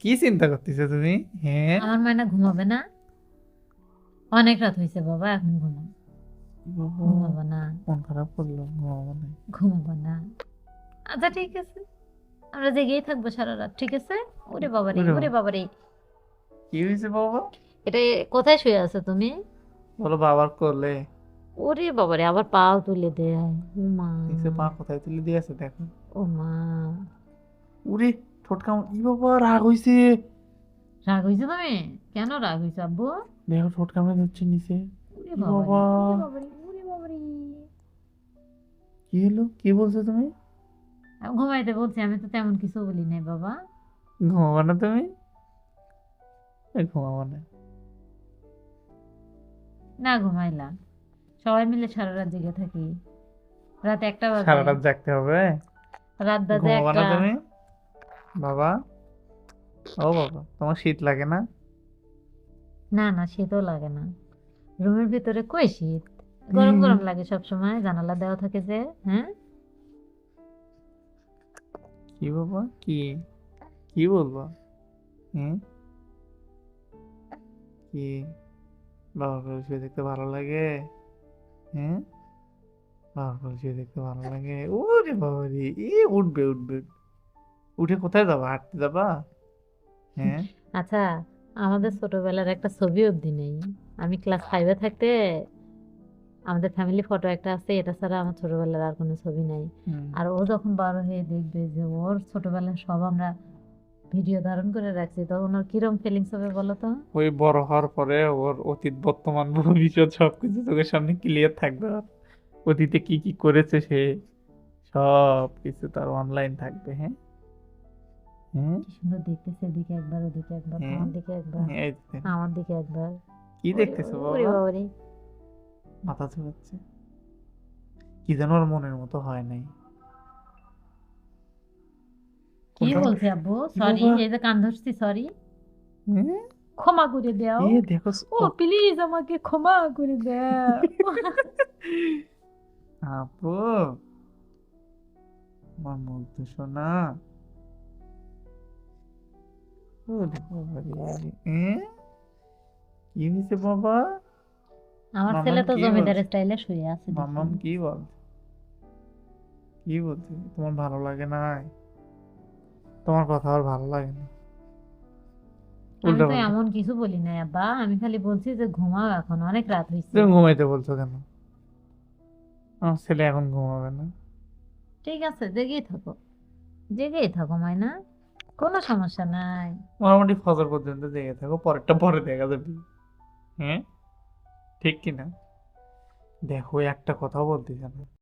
কি চিন্তা করতেছো তুমি হ্যাঁ আমার মায়না ঘুমাবে না অনেক রাত হয়েছে বাবা এখন ঘুমা ঘুমাবো না মন খারাপ করল ঘুমাবো না ঘুমাবো না আচ্ছা ঠিক আছে। আমরা জেগেই থাকব সারা রাত ঠিক আছে? ওরে বাবারে ওরে বাবারে। কি হয়েছে বাবা? এটা কোথায় শুয়ে আছো তুমি? বলো বাবার করলে ওরে বাবারে আবার পাও তুলে দেয়। ও মা। দেখছে পা কোথায় তুলে দিয়েছে দেখো। ও মা। উরে ঠোঁট কামড় ই বাবা রাগ হইছে। রাগ হয়েছে তুমি? কেন রাগ হয়েছে আব্বু? দেখো ঠোঁট কামড়ে ধরছে নিচে। ওরে বাবা। ওরে বাবারে কি হলো? কি বলছো তুমি? আমি ঘুমাইতে বলছি আমি তো তেমন কিছু বলি নাই বাবা। ঘুমাবো না তুমি? ঘুমাবো না। না ঘুমাইলাম। সবাই মিলে সারা রাত জেগে থাকি। রাত একটা বাজে। সারা রাত জাগতে হবে? রাত বাজে একটা। তুমি? বাবা? ও বাবা তোমার শীত লাগে না? না না শীতও লাগে না। রুমের ভিতরে কই শীত? গরম গরম লাগে সব সময় জানালা দেওয়া থাকে যে হ্যাঁ? কি বাবা? কি? কি বলব? হুম কি? বাবা শুয়ে দেখতে ভালো লাগে? হ্যাঁ বাবার কোলে দেখতে ভালো লাগে। ওরে বাবা রে এ উঠবে উঠবে। উঠে কোথায় যাবা? হাঁটতে যাবা? হ্যাঁ? আচ্ছা আমাদের ছোটবেলার একটা ছবি অবধি নেই। আমি ক্লাস ফাইভে থাকতে আমাদের ফ্যামিলি ফটো একটা আছে এটা ছাড়া আমার ছোটবেলার আর কোনো ছবি নাই। আর ও যখন বড় হয়ে দেখবে যে ওর ছোটবেলার সব আমরা ভিডিও ধারণ করে রাখছি তখন ওর কিরম ফিলিংস হবে বলো তো? ওই বড় হওয়ার পরে ওর অতীত বর্তমান ভবিষ্যৎ সবকিছু চোখের সামনে ক্লিয়ার থাকবে। ওর। অতীতে কি কি করেছে সে সব কিছু তার অনলাইন থাকবে হ্যাঁ? হ্যাঁ? সুন্দর দেখতেছে এদিকে একবার ওদিকে একবার আমার দিকে একবার আমার দিকে একবার। কি দেখতেছো বাবা? মাথা ঝুলাচ্ছে। কি যেন ওর মনের মতো হয় নাই। কি? বলছে আব্বু? সরি এই যে কান ধরছি সরি? ক্ষমা করে দাও। এ দেখো ও প্লিজ আমাকে ক্ষমা করে দাও। আপু আমার রে, এ? কি হয়েছে বাবা? আমার ছেলে তো কি জমিদার স্টাইলে শুয়ে আছে মামাম কি বল কি বলছে? তোমার ভালো লাগে না তোমার কথা আর ভালো লাগে না। আমি তো এমন কিছু বলি নাই আব্বা। আমি খালি বলছি যে ঘুমাও এখন অনেক রাত হয়েছে তুমি ঘুমাইতে বলছো কেন? আমার ছেলে এখন ঘুমাবে না। ঠিক আছে জেগেই থাকো। জেগেই থাকো মাইনা। কোনো সমস্যা নাই। মোটামুটি ফজর পর্যন্ত জেগে থাকো পরেরটা পরে দেখা যাবে। হ্যাঁ? ঠিক কিনা? দেখো একটা কথা বলতে জানো।